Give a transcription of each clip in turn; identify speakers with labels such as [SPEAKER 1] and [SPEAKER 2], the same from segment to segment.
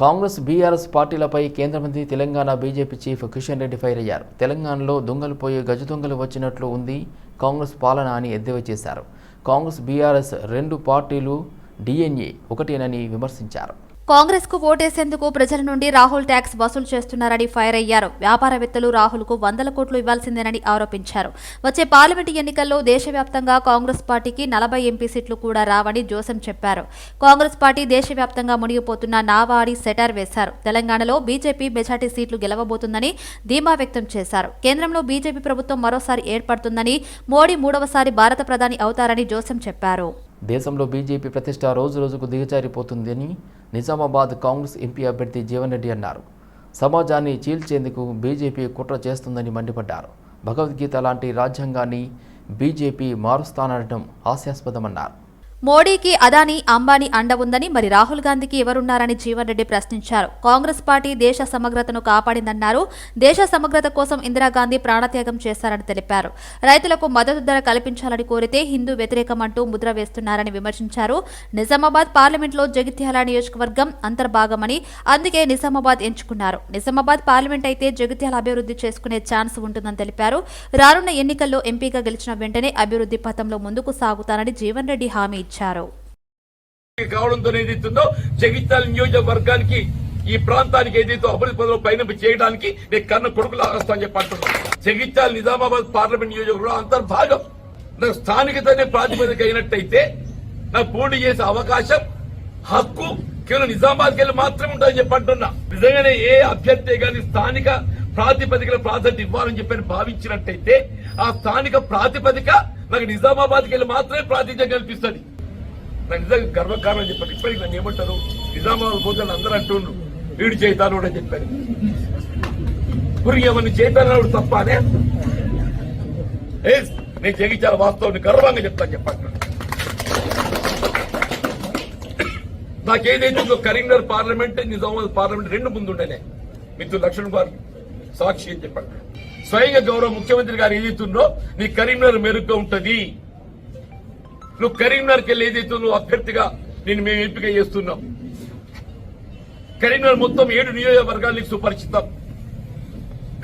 [SPEAKER 1] Congress BRS పార్టీలపై కేంద్ర మంత్రి Telangana BJP chief Kishan Reddy fire అయ్యారు. తెలంగాణలో దొంగలు పోయి గజ దొంగలు వచ్చినట్లు ఉంది. కాంగ్రెస్ పాలన అని ఎద్దేవా చేశారు. కాంగ్రెస్ బీఆర్ఎస్ రెండు పార్టీలు డిఎన్ఏ ఒకటేనని విమర్శించారు.
[SPEAKER 2] కాంగ్రెస్కు ఓటేసేందుకు ప్రజల నుండి రాహుల్ ట్యాక్స్ వసూలు చేస్తున్నారని ఫైర్ అయ్యారు. వ్యాపారవేత్తలు రాహుల్కు వందల కోట్లు ఇవ్వాల్సిందేనని ఆరోపించారు. వచ్చే పార్లమెంటు ఎన్నికల్లో దేశవ్యాప్తంగా కాంగ్రెస్ పార్టీకి నలభై ఎంపీ సీట్లు కూడా రావని జోసెం చెప్పారు. కాంగ్రెస్ పార్టీ దేశవ్యాప్తంగా మునిగిపోతున్న నావాడి సెటార్ వేశారు. తెలంగాణలో బీజేపీ మెజార్టీ సీట్లు గెలవబోతుందని ధీమా వ్యక్తం చేశారు. కేంద్రంలో బీజేపీ ప్రభుత్వం మరోసారి ఏర్పడుతుందని మోడీ మూడవసారి భారత ప్రధాని అవుతారని జోసెం చెప్పారు.
[SPEAKER 1] దేశంలో బీజేపీ ప్రతిష్ట రోజు రోజుకు దిగజారిపోతుందని నిజామాబాద్ కాంగ్రెస్ ఎంపీ అభ్యర్థి జీవన్ రెడ్డి అన్నారు. సమాజాన్ని చీల్చేందుకు బీజేపీ కుట్ర చేస్తుందని మండిపడ్డారు. భగవద్గీత లాంటి రాజ్యాంగాన్ని బీజేపీ మారుస్తానడం హాస్యాస్పదమన్నారు.
[SPEAKER 2] మోడీకి అదానీ అంబానీ అండ ఉందని మరి రాహుల్ గాంధీకి ఎవరున్నారని జీవన్ రెడ్డి ప్రశ్నించారు. కాంగ్రెస్ పార్టీ దేశ సమగ్రతను కాపాడిందన్నారు. దేశ సమగ్రత కోసం ఇందిరాగాంధీ ప్రాణత్యాగం చేశారని తెలిపారు. రైతులకు మద్దతు ధర కల్పించాలని కోరితే హిందూ వ్యతిరేకమంటూ ముద్ర వేస్తున్నారని విమర్శించారు. నిజామాబాద్ పార్లమెంట్లో జగిత్యాల నియోజకవర్గం అంతర్భాగమని అందుకే నిజామాబాద్ ఎంచుకున్నారు. నిజామాబాద్ పార్లమెంట్ అయితే జగిత్యాల అభివృద్ధి చేసుకునే ఛాన్స్ ఉంటుందని తెలిపారు. రానున్న ఎన్నికల్లో ఎంపీగా గెలిచిన వెంటనే అభివృద్ధి పథంలో ముందుకు సాగుతానని జీవన్ రెడ్డి హామీ ఇచ్చారు
[SPEAKER 3] కావడంతో ఏదైతుందో జగిత్యాల నియోజకవర్గానికి ఈ ప్రాంతానికి ఏదైతే అభివృద్ధి పనులు పైన చేయడానికి నేను కన్న కొడుకులు ఆగస్తాను చెప్పి అంటున్నాను జగిత్యాల నిజామాబాద్ పార్లమెంట్ నియోజకవర్గం అంతర్భాగం. నాకు స్థానికతనే ప్రాతిపదిక అయినట్టయితే నాకు పోటీ చేసే అవకాశం హక్కు కేవలం నిజామాబాద్కి వెళ్ళి మాత్రమే ఉంటుందని చెప్పి అంటున్నా. నిజంగానే ఏ అభ్యర్థి కానీ స్థానిక ప్రాతిపదికల ప్రాధాన్యత ఇవ్వాలని చెప్పని భావించినట్టయితే ఆ స్థానిక ప్రాతిపదిక నాకు నిజామాబాద్కి వెళ్ళి మాత్రమే ప్రాతినిధ్యం కల్పిస్తుంది. నాకు నిజంగా గర్వకారణం చెప్పారు ఇప్పటికి నన్ను ఏమంటారు? నిజామాబాద్ పోతే అందరూ అంటుండ్రు. వీడు చేతాను అని చెప్పారు ఇప్పుడు ఏమని చేతాను తప్పనే ఏ నేను జగించాల వాస్తవాన్ని గర్వంగా చెప్తాను చెప్పండి. నాకేదైతే కరీంనగర్ పార్లమెంట్ నిజామాబాద్ పార్లమెంట్ రెండు ముందు ఉండేనే మిత్రులు లక్ష్మణ్ గారు సాక్షి అని చెప్పండి. స్వయంగా గౌరవ ముఖ్యమంత్రి గారు ఏదైతుందో నీ కరీంనగర్ మెరుగ్గా ఉంటది. నువ్వు కరీంనగర్కి వెళ్ళి ఏదైతే నువ్వు అభ్యర్థిగా నేను మేము ఎంపిక చేస్తున్నాం. కరీంనగర్ మొత్తం ఏడు నియోజకవర్గాలకు సుపరిచితం.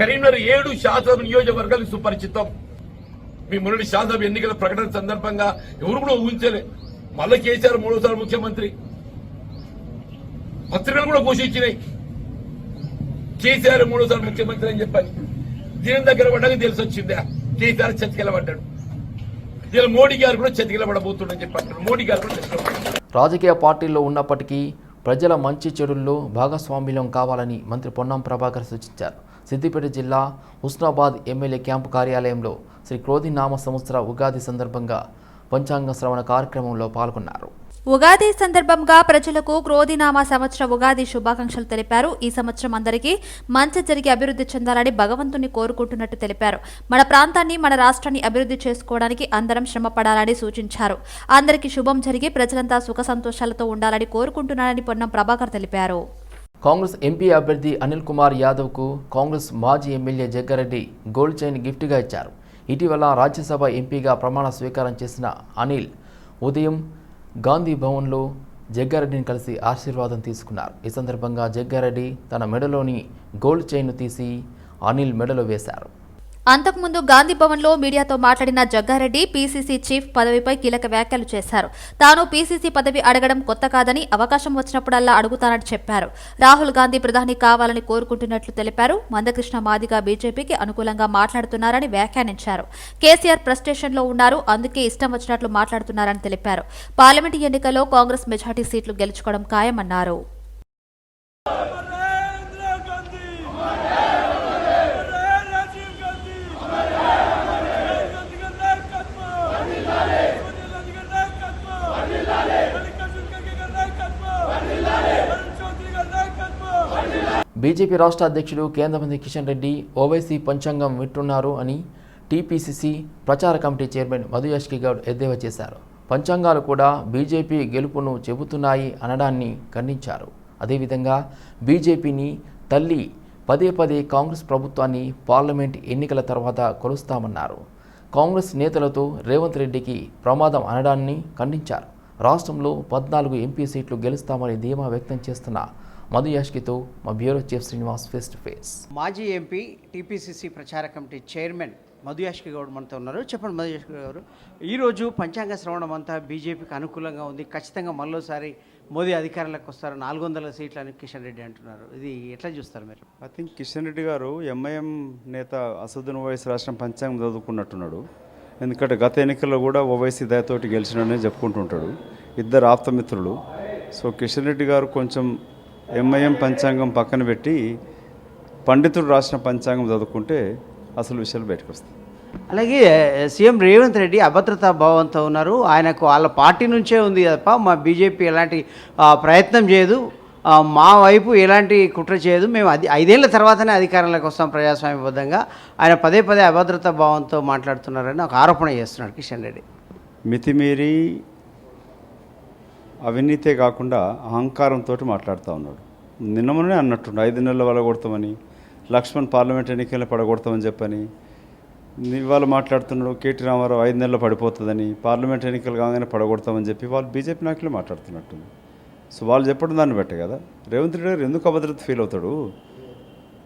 [SPEAKER 3] కరీంనగర్ ఏడు శాసన నియోజకవర్గాలు సుపరిచితం. మీ మొన్నటి శాసనసభ ఎన్నికల ప్రకటన సందర్భంగా ఎవరు కూడా ఊహించలే. మళ్ళీ కేసీఆర్ మూడోసారి ముఖ్యమంత్రి. పత్రికలు కూడా ఘోషించినాయి కేసీఆర్ మూడోసారి ముఖ్యమంత్రి అని చెప్పాలి దీని దగ్గర పడ్డాక తెలిసి వచ్చిందా కేసీఆర్ చతికెళ్ళబడ్డాడు ఇలా మోడీ గారు కూడా చెతికిలబడబోతుండని చెప్పి అంటారు మోడీ గారు కూడా
[SPEAKER 1] రాజకీయ పార్టీల్లో ఉన్నప్పటికీ ప్రజల మంచి చెడుల్లో భాగస్వామ్యం కావాలని మంత్రి పొన్నం ప్రభాకర్ సూచించారు. సిద్దిపేట జిల్లా హుస్నాబాద్ ఎమ్మెల్యే క్యాంపు కార్యాలయంలో శ్రీ క్రోధినామ సంవత్సర ఉగాది సందర్భంగా పంచాంగ శ్రవణ కార్యక్రమంలో పాల్గొన్నారు.
[SPEAKER 2] ఉగాది సందర్భంగా ప్రజలకు క్రోధినామ సంవత్సర ఉగాది శుభాకాంక్షలు తెలిపారు. ఈ సంవత్సరం అందరికీ మంచి జరిగి అభివృద్ధి చెందాలని భగవంతుని కోరుకుంటున్నట్టు తెలిపారు. మన ప్రాంతాన్ని మన రాష్ట్రాన్ని అభివృద్ధి చేసుకోవడానికి అందరం శ్రమపడాలని సూచించారు. అందరికీ శుభం జరిగి ప్రజలంతా సుఖ సంతోషాలతో ఉండాలని కోరుకుంటున్నారని పొన్నం ప్రభాకర్ తెలిపారు.
[SPEAKER 1] కాంగ్రెస్ ఎంపీ అభ్యర్థి అనిల్ కుమార్ యాదవ్కు కాంగ్రెస్ మాజీ ఎమ్మెల్యే జగ్గారెడ్డి గోల్డ్ చైన్ గిఫ్ట్గా ఇచ్చారు. ఇటీవల రాజ్యసభ ఎంపీగా ప్రమాణ స్వీకారం చేసిన అనిల్ ఉదయం గాంధీ భవన్లో జగ్గారెడ్డిని కలిసి ఆశీర్వాదం తీసుకున్నారు. ఈ సందర్భంగా జగ్గారెడ్డి తన మెడలోని గోల్డ్ చైన్ను తీసి అనిల్ మెడలో వేశారు.
[SPEAKER 2] అంతకుముందు గాంధీ భవన్లో మీడియాతో మాట్లాడిన జగ్గారెడ్డి పీసీసీ చీఫ్ పదవిపై కీలక వ్యాఖ్యలు చేశారు. తాను పీసీసీ పదవి అడగడం కొత్త కాదని అవకాశం వచ్చినప్పుడల్లా అడుగుతానని చెప్పారు. రాహుల్ గాంధీ ప్రధాని కావాలని కోరుకుంటున్నట్లు తెలిపారు. మందకృష్ణ మాదిగా బీజేపీకి అనుకూలంగా మాట్లాడుతున్నారని వ్యాఖ్యానించారు. కేసీఆర్ ప్రస్టేషన్లో ఉన్నారు. అందుకే ఇష్టం వచ్చినట్లు మాట్లాడుతున్నారని తెలిపారు. పార్లమెంటు ఎన్నికల్లో కాంగ్రెస్ మెజార్టీ సీట్లు గెలుచుకోవడం ఖాయమన్నారు.
[SPEAKER 1] బీజేపీ రాష్ట్ర అధ్యక్షుడు కేంద్ర మంత్రి కిషన్ రెడ్డి ఓవైసీ పంచాంగం వింటున్నారు అని టీపీసీసీ ప్రచార కమిటీ చైర్మన్ మధుయాష్కి గౌడ్ ఎద్దేవా చేశారు. పంచాంగాలు కూడా బీజేపీ గెలుపును చెబుతున్నాయి అనడాన్ని ఖండించారు. అదేవిధంగా బీజేపీని తల్లి పదే పదే కాంగ్రెస్ ప్రభుత్వాన్ని పార్లమెంట్ ఎన్నికల తర్వాత కొలుస్తామన్నారు. కాంగ్రెస్ నేతలతో రేవంత్ రెడ్డికి ప్రమాదం అనడాన్ని ఖండించారు. రాష్ట్రంలో పద్నాలుగు ఎంపీ సీట్లు గెలుస్తామని ధీమా వ్యక్తం చేస్తున్న మధు యాష్కితో మా bureau chief Srinivas face to face.
[SPEAKER 4] మాజీ ఎంపీ టీపీసీసీ ప్రచార కమిటీ చైర్మన్ మధుయాష్కి గౌడ్ మనతో ఉన్నారు. చెప్పండి మధుయాష్కి గారు. ఈరోజు పంచాంగ శ్రవణం అంతా బీజేపీకి అనుకూలంగా ఉంది. ఖచ్చితంగా మళ్ళోసారి మోదీ అధికారంలోకి వస్తారు. నాలుగు వందల సీట్లని కిషన్ రెడ్డి అంటున్నారు. ఇది ఎట్లా చూస్తారు మీరు?
[SPEAKER 5] ఐ థింక్ కిషన్ రెడ్డి గారు ఎంఐఎం నేత అసదుద్దీన్ ఓవైసీ రాష్ట్రం పంచాంగం చదువుకున్నట్టున్నాడు. ఎందుకంటే గత ఎన్నికల్లో కూడా ఓవైసీ దయతోటి గెలిచిననే చెప్పుకుంటుంటాడు. ఇద్దరు ఆప్తమిత్రులు. సో కిషన్ రెడ్డి గారు కొంచెం ఎంఐఎం పంచాంగం పక్కన పెట్టి పండితుడు రాసిన పంచాంగం చదువుకుంటే అసలు విషయాలు బయటకు వస్తాయి.
[SPEAKER 4] అలాగే సీఎం రేవంత్ రెడ్డి అభద్రతా భావంతో ఉన్నారు. ఆయనకు వాళ్ళ పార్టీ నుంచే ఉంది తప్ప మా బీజేపీ ఎలాంటి ప్రయత్నం చేయదు. మా వైపు ఎలాంటి కుట్ర చేయదు. మేము అది ఐదేళ్ళ తర్వాతనే అధికారంలోకి వస్తాం ప్రజాస్వామ్యబద్ధంగా. ఆయన పదే పదే అభద్రతా భావంతో మాట్లాడుతున్నారని ఒక ఆరోపణ చేస్తున్నాడు కిషన్ రెడ్డి.
[SPEAKER 5] మితిమీరి అవినీతే కాకుండా అహంకారంతో మాట్లాడుతూ ఉన్నాడు. నిన్నమనే అన్నట్టుండు ఐదు నెలల వల్ల కొడతామని లక్ష్మణ్ పార్లమెంట్ ఎన్నికల్లో పడగొడతామని చెప్పని ఇవాళ మాట్లాడుతున్నాడు కేటీ రామారావు ఐదు నెలలు పడిపోతుందని పార్లమెంట్ ఎన్నికలు కాగానే పడగొడతామని చెప్పి వాళ్ళు బీజేపీ నాయకులు మాట్లాడుతున్నట్టుంది. సో వాళ్ళు చెప్పడం దాన్ని బట్టే కదా. రేవంత్ రెడ్డి గారు ఎందుకు అభద్రత ఫీల్ అవుతాడు?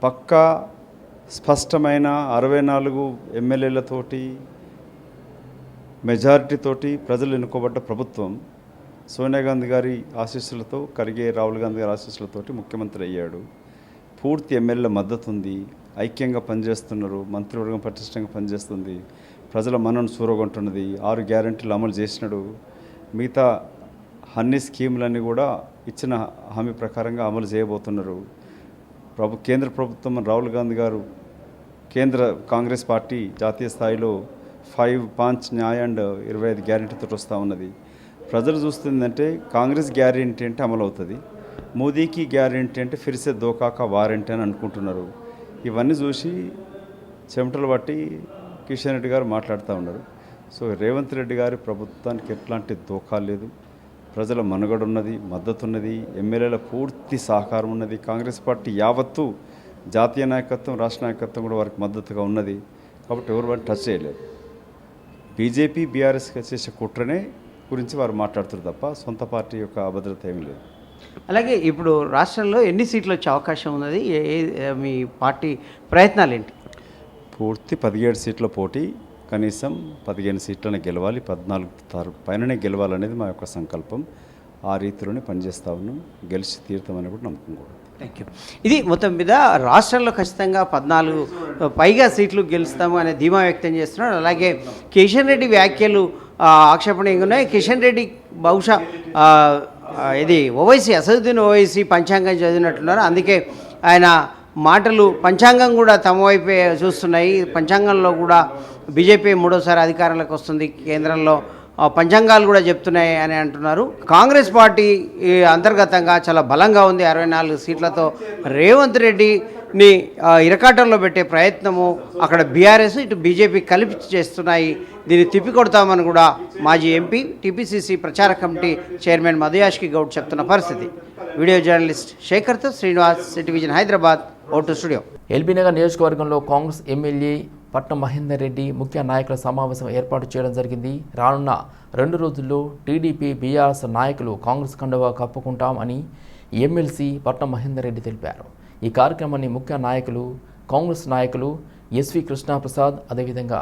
[SPEAKER 5] పక్కా స్పష్టమైన అరవై నాలుగు ఎమ్మెల్యేలతోటి మెజారిటీతోటి ప్రజలు ఎన్నుకోబడ్డ ప్రభుత్వం సోనియా గాంధీ గారి ఆశీస్సులతో కరిగే రాహుల్ గాంధీ గారి ఆశీస్సులతోటి ముఖ్యమంత్రి అయ్యాడు. పూర్తి ఎమ్మెల్యే మద్దతు ఉంది. ఐక్యంగా పనిచేస్తున్నారు. మంత్రివర్గం పటిష్టంగా పనిచేస్తుంది. ప్రజల మనను సూరగొంటున్నది. ఆరు గ్యారంటీలు అమలు చేసినాడు. మిగతా అన్ని స్కీములన్నీ కూడా ఇచ్చిన హామీ ప్రకారంగా అమలు చేయబోతున్నారు. ప్రభు కేంద్ర ప్రభుత్వం రాహుల్ గాంధీ గారు కేంద్ర కాంగ్రెస్ పార్టీ జాతీయ స్థాయిలో ఫైవ్ పాంచ్ న్యాయ అండ్ ఇరవై ఐదు గ్యారెంటీతో వస్తూ ఉన్నది. ప్రజలు చూస్తుందంటే కాంగ్రెస్ గ్యారెంటీ అంటే అమలు అవుతుంది మోదీకి గ్యారెంటీ అంటే ఫిరిసే దోకాక వారంటీ అని అనుకుంటున్నారు. ఇవన్నీ చూసి చెమటలు బట్టి కిషన్ రెడ్డి గారు మాట్లాడుతూ ఉన్నారు. సో రేవంత్ రెడ్డి గారి ప్రభుత్వానికి ఎట్లాంటి దోకా లేదు. ప్రజల మనుగడ ఉన్నది మద్దతు ఉన్నది ఎమ్మెల్యేల పూర్తి సహకారం ఉన్నది. కాంగ్రెస్ పార్టీ యావత్తు జాతీయ నాయకత్వం రాష్ట్ర నాయకత్వం కూడా వారికి మద్దతుగా ఉన్నది. కాబట్టి ఎవరు వారిని టచ్ చేయలేదు బీజేపీ బీఆర్ఎస్కి చేసే కుట్రనే గురించి వారు మాట్లాడుతారు తప్ప సొంత పార్టీ యొక్క అభద్రత ఏమీ లేదు.
[SPEAKER 4] అలాగే ఇప్పుడు రాష్ట్రంలో ఎన్ని సీట్లు వచ్చే అవకాశం ఉన్నది? మీ పార్టీ ప్రయత్నాలు ఏంటి?
[SPEAKER 5] పూర్తి పదిహేడు సీట్ల పోటీ కనీసం పదిహేను సీట్లను గెలవాలి పద్నాలుగు తారు పైననే గెలవాలనేది మా యొక్క సంకల్పం. ఆ రీతిలోనే పనిచేస్తా ఉన్నాం. గెలిచి తీరుతామని కూడా నమ్మకం కూడా.
[SPEAKER 4] థ్యాంక్ యూ ఇది మొత్తం మీద రాష్ట్రంలో ఖచ్చితంగా పద్నాలుగు పైగా సీట్లు గెలుస్తాము అనే ధీమా వ్యక్తం చేస్తున్నాడు. అలాగే కిషన్ రెడ్డి వ్యాఖ్యలు ఆక్షేపణీయంగా ఉన్నాయి? కిషన్ రెడ్డి బహుశా ఇది ఓవైసీ అసదుద్దీన్ ఓవైసీ పంచాంగం చదివినట్టున్నారు. అందుకే ఆయన మాటలు పంచాంగం కూడా తమ వైపే చూస్తున్నాయి. పంచాంగంలో కూడా బీజేపీ మూడోసారి అధికారంలోకి వస్తుంది. కేంద్రంలో పంచాంగాలు కూడా చెప్తున్నాయి అని అంటున్నారు. కాంగ్రెస్ పార్టీ అంతర్గతంగా చాలా బలంగా ఉంది. అరవై నాలుగు సీట్లతో రేవంత్ రెడ్డి ని ఇరకాటంలో పెట్టే ప్రయత్నము అక్కడ బీఆర్ఎస్ ఇటు బీజేపీ కలిపి చేస్తున్నాయి. దీన్ని తిప్పికొడతామని కూడా మాజీ ఎంపీ టీపీసీసీ ప్రచార కమిటీ చైర్మన్ మధుయాష్కి గౌడ్ చెప్తున్న పరిస్థితి. వీడియో జర్నలిస్ట్ శేఖర్తో Srinivas City Vision Hyderabad vote studio.
[SPEAKER 1] LB Nagar నియోజకవర్గంలో కాంగ్రెస్ ఎమ్మెల్యే పట్నం మహేందర్ రెడ్డి ముఖ్య నాయకుల సమావేశం ఏర్పాటు చేయడం జరిగింది. రానున్న రెండు రోజుల్లో టీడీపీ బీఆర్ఎస్ నాయకులు కాంగ్రెస్ కండువా కప్పుకుంటాం అని ఎమ్మెల్సీ పట్నం మహేందర్ రెడ్డి తెలిపారు. ఈ కార్యక్రమాన్ని ముఖ్య నాయకులు కాంగ్రెస్ నాయకులు ఎస్వి కృష్ణప్రసాద్ అదేవిధంగా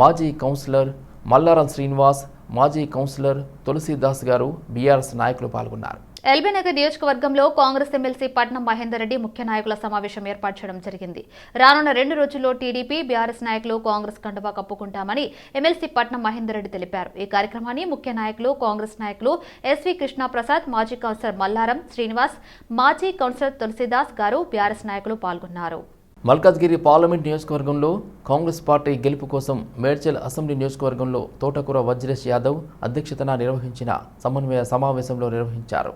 [SPEAKER 1] మాజీ కౌన్సిలర్ మల్లారం శ్రీనివాస్ మాజీ కౌన్సిలర్ తులసీదాస్ గారు బీఆర్ఎస్ నాయకులు పాల్గొన్నారు.
[SPEAKER 2] ఎల్బీనగర్ నియోజకవర్గంలో కాంగ్రెస్ ఎమ్మెల్సీ పట్నం మహేందర్ రెడ్డి ముఖ్య నాయకుల సమావేశం ఏర్పాటు చేయడం జరిగింది. రానున్న రెండు రోజుల్లో టీడీపీ బీఆర్ఎస్ నాయకులు కాంగ్రెస్ కండువా కప్పుకుంటామని ఎమ్మెల్సీ పట్నం మహేందర్ రెడ్డి తెలిపారు. ఈ కార్యక్రమాన్ని ముఖ్య నాయకులు కాంగ్రెస్ నాయకులు ఎస్వి కృష్ణప్రసాద్ మాజీ కౌన్సిలర్ మల్లారం శ్రీనివాస్ మాజీ కౌన్సిలర్ తులసిదాస్ గారు బీఆర్ఎస్ నాయకులు పాల్గొన్నారు.
[SPEAKER 1] మల్కాజ్గిరి పార్లమెంట్ నియోజకవర్గంలో కాంగ్రెస్ పార్టీ గెలుపు కోసం మేడ్చల్ అసెంబ్లీ నియోజకవర్గంలో తోటకూర వజ్రేష్ యాదవ్ అధ్యక్షతన నిర్వహించిన సమన్వయ సమావేశంలో నిర్వహించారు.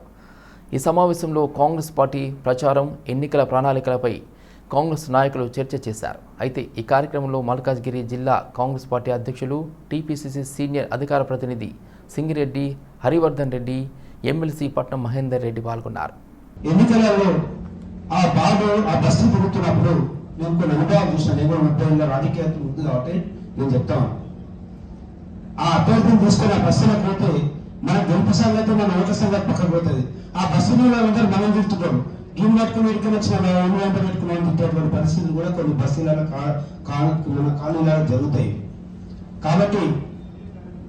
[SPEAKER 1] ఈ సమావేశంలో కాంగ్రెస్ పార్టీ ప్రచారం ఎన్నికల ప్రణాళికలపై కాంగ్రెస్ నాయకులు చర్చ చేశారు. అయితే ఈ కార్యక్రమంలో మల్కాజ్గిరి జిల్లా కాంగ్రెస్ పార్టీ అధ్యక్షులు టీపీసీసీ సీనియర్ అధికార ప్రతినిధి సింగిరెడ్డి హరివర్ధన్ రెడ్డి ఎమ్మెల్సీ పట్నం మహేందర్ రెడ్డి పాల్గొన్నారు.
[SPEAKER 6] ఎన్నికలలో ఆ బాధ ఆ బస్సు తిరుగుతున్నప్పుడు నేను కొన్ని అనుభవాలు చూసాను ఏమో కూడా ముప్పై ఏళ్ళ రాజకీయాలు ఉంది కాబట్టి నేను చెప్తాను. ఆ అభ్యర్థిని తీసుకొని ఆ బస్సులకు పోతే మన గెలుపు అయితే మన ఓట్ల సంగతి పక్కకు పోతుంది. ఆ బస్సు మీద అందరూ మనం తిరుగుతుంటారు. ఈయన పట్టుకుని ఎక్కడ వచ్చిన వెంట పెట్టుకుని తిట్టేటువంటి పరిస్థితులు కూడా కొన్ని బస్సులలో కా- మన కాలనీలలో జరుగుతాయి. కాబట్టి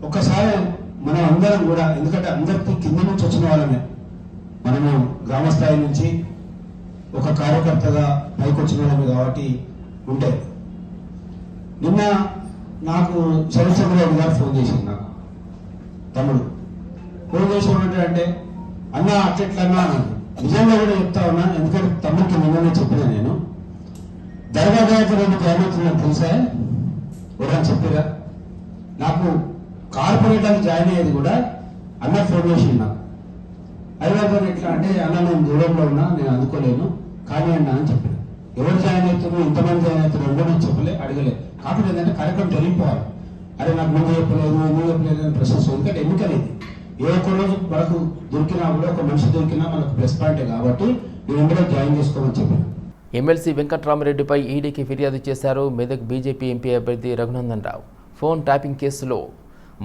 [SPEAKER 6] ఒక్కసారి మనం అందరం కూడా ఎందుకంటే అందరికీ కింద నుంచి వచ్చిన వాళ్ళమే. మనము గ్రామ స్థాయి నుంచి ఒక కార్యకర్తగా పైకి వచ్చిన వాళ్ళమే కాబట్టి ఉంటే నిన్న నాకు శరత్చంద్రబాబు గారు ఫోన్ చేసింది నాకు. తమ్ముడు. ఫోన్ చేసినట్టు అంటే అన్న అట్లెట్లన్నా నిజంగా కూడా చెప్తా ఉన్నా ఎందుకంటే తమ్ముడికి నిన్ననే చెప్పిన నేను. దర్గా దయాకర్ జాయిన్ ఏమవుతుందని తెలుసా ఎవరైనా చెప్పిరా. నాకు కార్పొరేట్ అని జాయిన్ అయ్యేది కూడా అన్న ఫోన్ చేసి నాకు హైదరాబాద్ ఎట్లా అంటే అన్న నేను దూరంలో ఉన్నా నేను అందుకోలేను. కానీ అన్న అని చెప్పాను. ఎవరు జాయిన్ అవుతున్నారు ఇంతమంది జాయిన్ అవుతున్నారు ఎవరు నేను చెప్పలే అడగలే. కాకపోతే ఏంటంటే కార్యక్రమం జరిగిపోవాలి. అరే నాకు ముందు చెప్పలేదు ముందు చెప్పలేదు అని ప్రశ్న ఎందుకంటే ఎన్నికలేదు ఏ ఒక్క రోజు మనకు దొరికినా కూడా ఒక మనిషి దొరికినా మనకు ప్లస్ పాయింట్ కాబట్టి నేను ఇందులో జాయిన్ చేసుకోమని చెప్పాను.
[SPEAKER 1] ఎమ్మెల్సీ వెంకట్రామరెడ్డిపై ఈడీకి ఫిర్యాదు చేశారు మెదక్ బీజేపీ ఎంపీ అభ్యర్థి రఘునందన్ రావు. ఫోన్ ట్యాపింగ్ కేసులో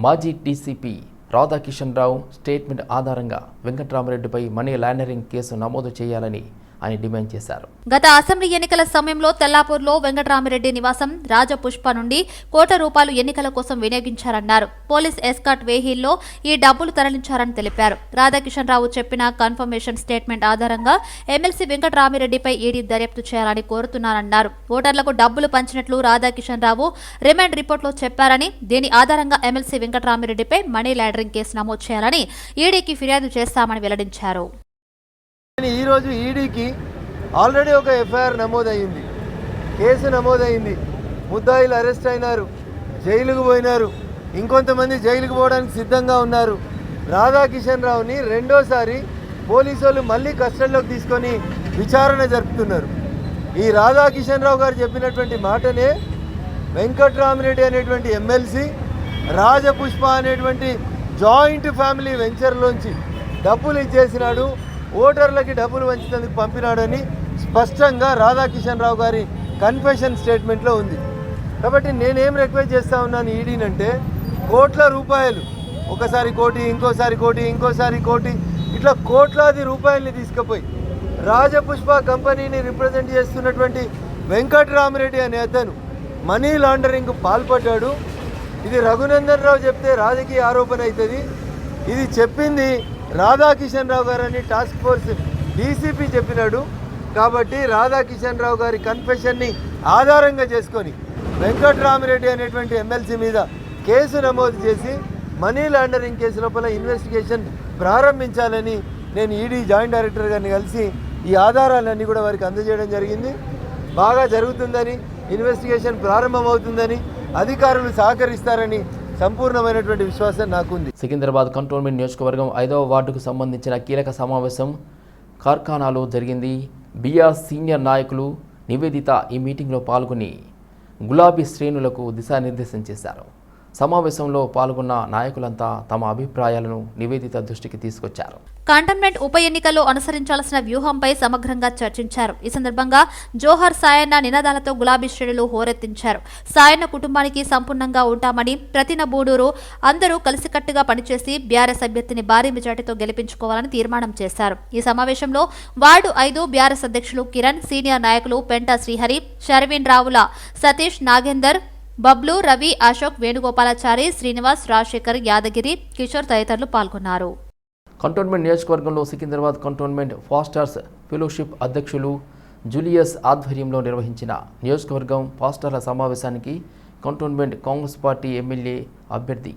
[SPEAKER 1] మాజీ డీసీపీ రాధాకిషన్ రావు స్టేట్మెంట్ ఆధారంగా వెంకట్రామరెడ్డిపై మనీ లాండరింగ్ కేసు నమోదు చేయాలని అని డిమాండ్ చేశారు.
[SPEAKER 2] గత అసెంబ్లీ ఎన్నికల సమయంలో తెల్లాపూర్లో వెంకటరామిరెడ్డి నివాసం రాజపుష్ప నుండి కోట్ల రూపాయలు ఎన్నికల కోసం వినియోగించారన్నారు. పోలీస్ ఎస్కాట్ వేహిల్లో ఈ డబ్బులు తరలించారని తెలిపారు. రాధాకిషన్ రావు చెప్పిన కన్ఫర్మేషన్ స్టేట్మెంట్ ఆధారంగా ఎమ్మెల్సీ వెంకటరామిరెడ్డిపై ఈడీ దర్యాప్తు చేయాలని కోరుతున్నారన్నారు. ఓటర్లకు డబ్బులు పంచినట్లు రాధాకిషన్ రావు రిమాండ్ రిపోర్టులో చెప్పారని దీని ఆధారంగా ఎమ్మెల్సీ వెంకటరామిరెడ్డిపై మనీ లాండరింగ్ కేసు నమోదు చేయాలని ఈడీకి ఫిర్యాదు చేస్తామని వెల్లడించారు.
[SPEAKER 7] ఈరోజు ఈడీకి ఆల్రెడీ ఒక ఎఫ్ఐఆర్ నమోదయ్యింది. కేసు నమోదైంది ముద్దాయిలు అరెస్ట్ అయినారు. జైలుకు పోయినారు. ఇంకొంతమంది జైలుకు పోవడానికి సిద్ధంగా ఉన్నారు. రాధాకిషన్ రావుని రెండోసారి పోలీసు వాళ్ళు మళ్ళీ కస్టడీలోకి తీసుకొని విచారణ జరుపుతున్నారు. ఈ రాధాకిషన్ రావు గారు చెప్పినటువంటి మాటనే వెంకట్రామరెడ్డి అనేటువంటి ఎమ్మెల్సీ రాజపుష్ప అనేటువంటి జాయింట్ ఫ్యామిలీ వెంచర్లోంచి డబ్బులు ఇచ్చేసినాడు. ఓటర్లకి డబ్బులు వంచినందుకు పంపినాడని స్పష్టంగా రాధాకిషన్ రావు గారి కన్ఫెషన్ స్టేట్మెంట్లో ఉంది. కాబట్టి నేనేం రిక్వెస్ట్ చేస్తా ఉన్నాను ఈడీనంటే కోట్ల రూపాయలు ఒకసారి కోటి ఇంకోసారి కోటి ఇంకోసారి కోటి ఇట్లా కోట్లాది రూపాయల్ని తీసుకుపోయి రాజపుష్ప కంపెనీని రిప్రజెంట్ చేస్తున్నటువంటి వెంకటరామరెడ్డి అనే అతను మనీ లాండరింగ్ పాల్పడ్డాడు. ఇది రఘునందన్ రావు చెప్తే రాజకీయ ఆరోపణ అవుతుంది. ఇది చెప్పింది రాధాకిషన్ రావు గారని టాస్క్ ఫోర్స్ డీసీపీ చెప్పినాడు. కాబట్టి రాధాకిషన్ రావు గారి కన్ఫెషన్ని ఆధారంగా చేసుకొని వెంకట్రామిరెడ్డి అనేటువంటి ఎమ్మెల్సీ మీద కేసు నమోదు చేసి మనీ లాండరింగ్ కేసు లోపల ఇన్వెస్టిగేషన్ ప్రారంభించాలని నేను ఈడీ జాయింట్ డైరెక్టర్ గారిని కలిసి ఈ ఆధారాలన్నీ కూడా వారికి అందజేయడం జరిగింది. బాగా జరుగుతుందని ఇన్వెస్టిగేషన్ ప్రారంభమవుతుందని అధికారులు సహకరిస్తారని సంపూర్ణమైనటువంటి విశ్వాసం నాకుంది.
[SPEAKER 1] సికింద్రాబాద్ కంటోన్మెంట్ నియోజకవర్గం ఐదవ వార్డుకు సంబంధించిన కీలక సమావేశం కార్ఖానాలో జరిగింది. బీఆర్ సీనియర్ నాయకులు నివేదిత ఈ మీటింగ్లో పాల్గొని గులాబీ శ్రేణులకు దిశానిర్దేశం చేశారు. సమావేశంలో పాల్గొన్న నాయకులంతా తమ అభిప్రాయాలను నివేదిత దృష్టికి తీసుకొచ్చారు.
[SPEAKER 2] కంటోన్మెంట్ ఉప ఎన్నికల్లో అనుసరించాల్సిన వ్యూహంపై సమగ్రంగా చర్చించారు. ఈ సందర్భంగా జోహర్ సాయన్న నినాదాలతో గులాబీ శ్రేణులు హోరెత్తించారు. సాయన్న కుటుంబానికి సంపూర్ణంగా ఉంటామని ప్రతిన బూడూరు అందరూ కలిసికట్టుగా పనిచేసి బీఆర్ఎస్ అభ్యర్థిని భారీ మెజార్టీతో గెలిపించుకోవాలని తీర్మానం చేశారు. ఈ సమావేశంలో వార్డు ఐదు బీఆర్ఎస్ అధ్యక్షులు కిరణ్ సీనియర్ నాయకులు పెంట శ్రీహరి షర్వీన్ రావుల సతీష్ నాగేందర్ బబ్లు రవి అశోక్ వేణుగోపాలాచారి శ్రీనివాస్ రాజశేఖర్ యాదగిరి కిషోర్ తదితరులు పాల్గొన్నారు.
[SPEAKER 1] కంటోన్మెంట్ నియోజకవర్గంలో సికింద్రాబాద్ కంటోన్మెంట్ ఫాస్టర్స్ ఫెలోషిప్ అధ్యక్షులు జూలియస్ ఆధ్వర్యంలో నిర్వహించిన నియోజకవర్గం ఫాస్టర్ల సమావేశానికి కంటోన్మెంట్ కాంగ్రెస్ పార్టీ ఎమ్మెల్యే అభ్యర్థి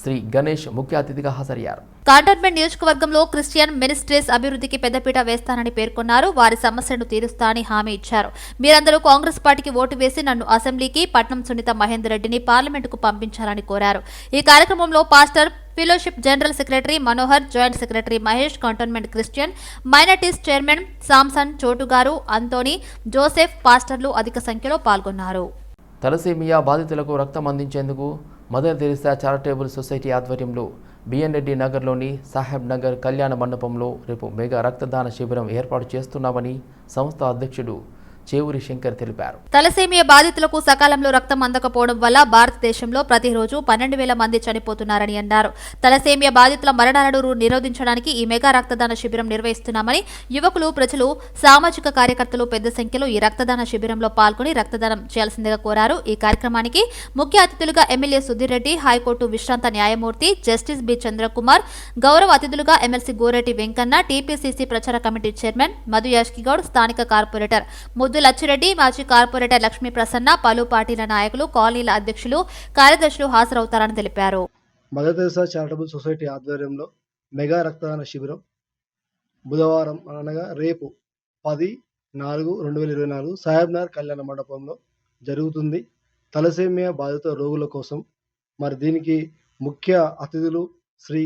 [SPEAKER 1] శ్రీ గణేష్ ముఖ్య అతిథిగా హాజరయ్యారు.
[SPEAKER 2] కంటోన్మెంట్ నియోజకవర్గంలో క్రిస్టియన్ మినిస్ట్రీస్ అభివృద్ధికి పెద్దపీట వేస్తానని పేర్కొన్నారు. వారి సమస్యను తీరుస్తా అని హామీ ఇచ్చారు. మీరందరూ కాంగ్రెస్ పార్టీకి ఓటు వేసి నన్ను అసెంబ్లీకి పట్నం సునీత మహేందర్ రెడ్డిని పార్లమెంటుకు పంపించాలని కోరారు. ఈ కార్యక్రమంలో pastor fellowship general secretary Manohar joint secretary Mahesh cantonment Christian minorities chairman Samson చోటుగారు Anthony Joseph పాస్టర్లు అధిక సంఖ్యలో పాల్గొన్నారు.
[SPEAKER 1] తలసేమియా బాధితులకు రక్తం అందించేందుకు మదర్ తెరిసా చారిటబుల్ సొసైటీ ఆధ్వర్యంలో బిఎన్ రెడ్డి నగర్లోని సాహెబ్ నగర్ కళ్యాణ మండపంలో రేపు మెగా రక్తదాన శిబిరం ఏర్పాటు చేస్తున్నామని సంస్థ అధ్యక్షుడు చేవూరి శంకర్ తెలిపారు.
[SPEAKER 2] తలసేమియా బాధితులకు సకాలంలో రక్తం అందకపోవడం వల్ల భారతదేశంలో ప్రతిరోజు పన్నెండు వేల మంది చనిపోతున్నారని అన్నారు. తలసేమియా బాధితుల మరణాలను నిరోధించడానికి ఈ మెగా రక్తదాన శిబిరం నిర్వహిస్తున్నామని యువకులు ప్రజలు సామాజిక కార్యకర్తలు పెద్ద సంఖ్యలో ఈ రక్తదాన శిబిరంలో పాల్గొని రక్తదానం చేయాల్సిందిగా కోరారు. ఈ కార్యక్రమానికి ముఖ్య అతిథులుగా ఎమ్మెల్యే సుధీర్ రెడ్డి హైకోర్టు విశ్రాంత న్యాయమూర్తి జస్టిస్ బి చంద్రకుమార్ గౌరవ అతిథులుగా ఎమ్మెల్సీ గోరెడ్డి వెంకన్న టీపీసీసీ ప్రచార కమిటీ చైర్మన్ మధు యాష్కిగౌడ్ స్థానిక కార్పొరేటర్ ముద్దు లచ్చిరెడ్డి మాజీ కార్పొరేటర్ లక్ష్మీ ప్రసన్న పలు పార్టీల నాయకులు కాలనీల అధ్యక్షులు కార్యదర్శులు హాజరవుతారని తెలిపారు.
[SPEAKER 8] మదర్ చారిటబుల్ సొసైటీ ఆధ్వర్యంలో మెగా రక్తదాన శిబిరం బుధవారం అనగా రేపు పది నాలుగు రెండు వేల ఇరవై నాలుగు సాహెబ్నార్ కళ్యాణ మండపంలో జరుగుతుంది. తలసేమియా బాధిత రోగుల కోసం మరి దీనికి ముఖ్య అతిథులు శ్రీ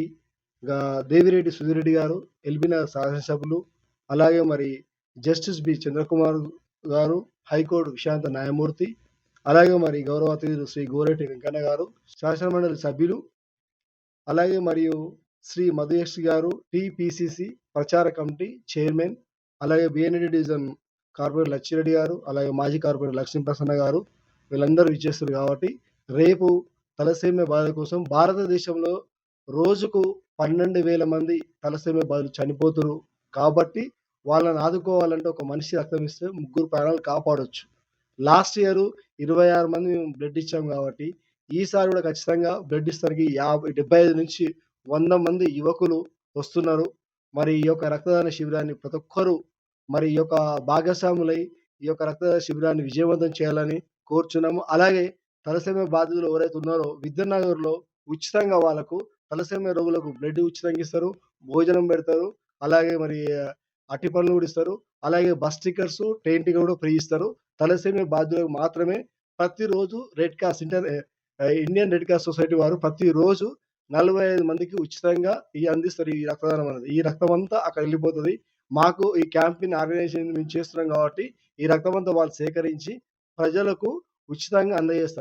[SPEAKER 8] దేవిరెడ్డి సుధిరెడ్డి గారు ఎల్బిన శాసనసభ్యులు అలాగే మరి జస్టిస్ బి చంద్రకుమార్ గారు హైకోర్టు విశాంత న్యాయమూర్తి అలాగే మరి గౌరవ అతిథులు శ్రీ గోరెడ్డి వెంకన్న గారు శాసనమండలి సభ్యులు అలాగే మరియు శ్రీ మధుయక్ష్ గారు టిపిసిసి ప్రచార కమిటీ చైర్మన్ అలాగే బిఎన్డి డివిజన్ కార్పొరేటర్ లచ్చిరెడ్డి గారు అలాగే మాజీ కార్పొరేటర్ లక్ష్మీ ప్రసన్న గారు వీళ్ళందరూ విచ్చేస్తారు కాబట్టి రేపు తలసేమ్య బాధ కోసం భారతదేశంలో రోజుకు పన్నెండు వేల మంది తలసేమ్య బాధలు చనిపోతున్నారు కాబట్టి వాళ్ళని ఆదుకోవాలంటే ఒక మనిషి రక్తం ఇస్తే ముగ్గురు ప్రాణాలు కాపాడవచ్చు లాస్ట్ ఇయర్ ఇరవై ఆరు మంది మేము బ్లడ్ ఇచ్చాం కాబట్టి ఈసారి కూడా ఖచ్చితంగా బ్లడ్ ఇస్తానికి యాభై డెబ్బై ఐదు నుంచి వంద మంది యువకులు వస్తున్నారు. మరి ఈ యొక్క రక్తదాన శిబిరాన్ని ప్రతి ఒక్కరూ మరి ఈ యొక్క భాగస్వాములై ఈ యొక్క రక్తదాన శిబిరాన్ని విజయవంతం చేయాలని కోరుచున్నాము. అలాగే తలసేమియా బాధితులు ఎవరైతే ఉన్నారో విద్యానగర్లో ఉచితంగా వాళ్ళకు తలసేమియా రోగులకు బ్లడ్ ఉచితంగా ఇస్తారు భోజనం పెడతారు. అలాగే మరి అట్టి పనులు కూడా ఇస్తారు. అలాగే బస్ స్టిక్కర్స్ ట్రైన్ టికెట్ కూడా ఫ్రీ ఇస్తారు. తలసేమి బాధ్యులకు మాత్రమే ప్రతిరోజు red cross inter Indian red cross society వారు ప్రతిరోజు నలభై ఐదు మందికి ఉచితంగా ఈ అందిస్తారు ఈ రక్తదానం అనేది. ఈ రక్తం అంతా అక్కడ వెళ్ళిపోతుంది. మాకు ఈ క్యాంపెయిన్ ఆర్గనైజేషన్ మేము చేస్తున్నాం కాబట్టి ఈ రక్తం అంతా వాళ్ళు సేకరించి ప్రజలకు ఉచితంగా అందజేస్తారు.